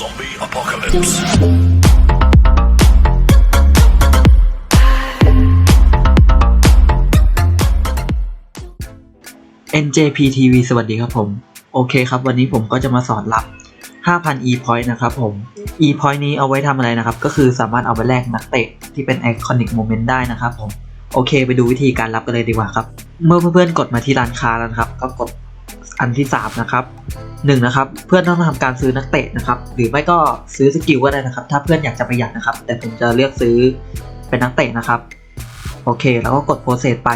Zombie apocalypse. NJPTV สวัสดีครับผม โอเคครับ วันนี้ผมก็จะมาสอนรับ 5,000 e point นะครับผม e point นี้เอาไว้ทำอะไรนะครับ ก็คือสามารถเอาไปแลกนักเตะที่เป็น iconic moment ได้นะครับผม โอเค ไปดูวิธีการรับกันเลยดีกว่าครับ เมื่อเพื่อนๆกดมาที่ร้านค้าแล้วครับ ก็กดอันที่ 3 นะครับ 1นะครับเพื่อนต้องทำการซื้อนักเตะนะครับหรือไม่ก็ซื้อสกิลก็ได้นะครับ ถ้าเพื่อนอยากจะประหยัดนะครับ แต่ผมจะเลือกซื้อเป็นนักเตะนะครับ โอเค แล้วก็กดโปรเซสไป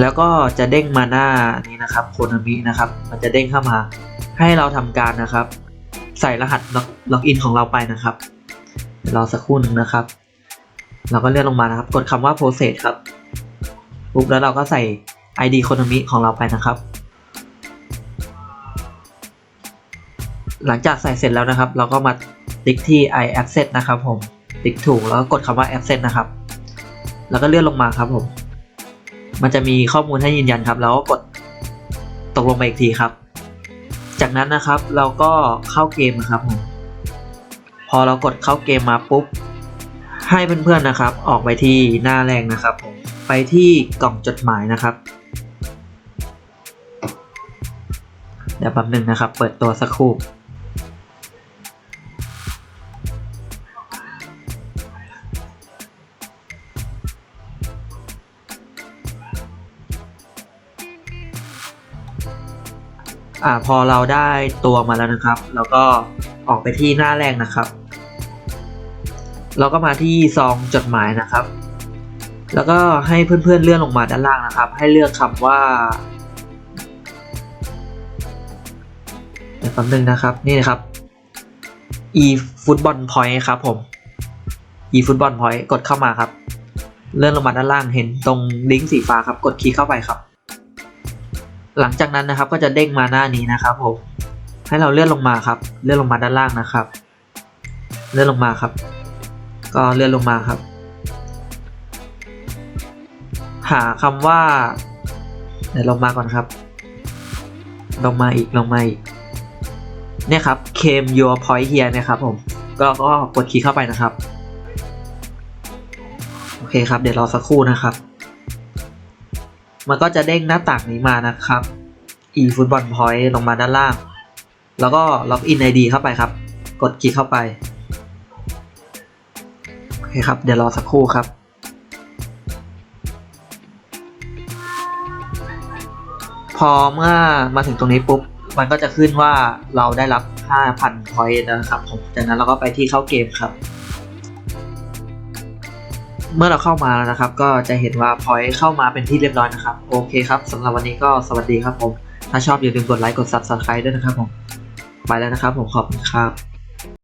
แล้วก็จะเด้งมาหน้านี้นะครับโคนามินะครับ มันจะเด้งเข้ามา ให้เราทำการนะครับ ใส่รหัสล็อกอินของเราไปนะครับรอสักครู่หนึงนะครับ เราก็เลื่อนลงมานะครับ กดคำว่า process ครับปุ๊บแล้วเราก็ใส่ ID โคนามิของเราไปนะครับ หลังจากใส่เสร็จแล้วนะครับ เราก็มาติ๊กที่ i access นะครับผมติ๊กถูกแล้วก็กดคำว่า access นะครับ แล้วก็เลื่อนลงมาครับผม มันจะมีข้อมูลให้ยืนยันครับ แล้วก็กดตกลงไปอีกทีครับ จากนั้นนะครับเราก็เข้าเกมนะครับผมพอเรากดเข้าเกมมาปุ๊บ ให้เพื่อนๆนะครับ ออกไปที่หน้าแรกนะครับผมไปที่กล่องจดหมายนะครับ เดี๋ยวแป๊บหนึ่งนะครับ เปิดตัวสักครู่ อ่าพอเราได้ตัวมาแล้วนะครับ แล้วก็ออกไปที่หน้าแรกนะครับ เราก็มาที่ซองจดหมายนะครับ แล้วก็ให้เพื่อนๆเลื่อนลงมาด้านล่างนะครับ ให้เลือกคำว่าเดี๋ยวแป๊บนึงนะครับนี่นะครับ e football point ครับผม e football point กดเข้ามาครับ เลื่อนลงมาด้านล่างเห็นตรงลิงก์สีฟ้าครับ กดคลิกเข้าไปครับ หลังจากนั้นนะครับก็จะเด้งมาหน้านี้นะครับผมให้เราเลื่อนลงมาครับ เลื่อนลงมาด้านล่างนะครับ เลื่อนลงมาครับ ก็เลื่อนลงมาครับ หาคำว่าเดี๋ยวลงมาก่อนครับ ลงมาอีกลงมาอีกเนี่ยครับ came your point here นะครับผมก็ก็กดคลิกเข้าไปนะครับ โอเคครับ เดี๋ยวรอสักครู่นะครับ มันก็จะเด้งหน้าต่างนี้มานะครับ e football point ลงมาด้านล่าง แล้วก็ล็อกอิน ID เข้าไปครับ กดคลิกเข้าไป โอเคครับ เดี๋ยวรอสักครู่ครับ พอเมื่อมาถึงตรงนี้ปุ๊บ มันก็จะขึ้นว่าเราได้รับ 5,000 point นะครับผมจากนั้นเราก็ไปที่เข้าเกมครับ เมื่อเราเข้ามาแล้วนะครับ ก็จะเห็นว่า point เข้ามาเป็นที่เรียบร้อยนะครับ โอเคครับสำหรับวันนี้ก็สวัสดีครับผม ถ้าชอบอย่าลืมกดไลค์กด subscribe ด้วยนะครับผม ไปแล้วนะครับผมขอบคุณครับ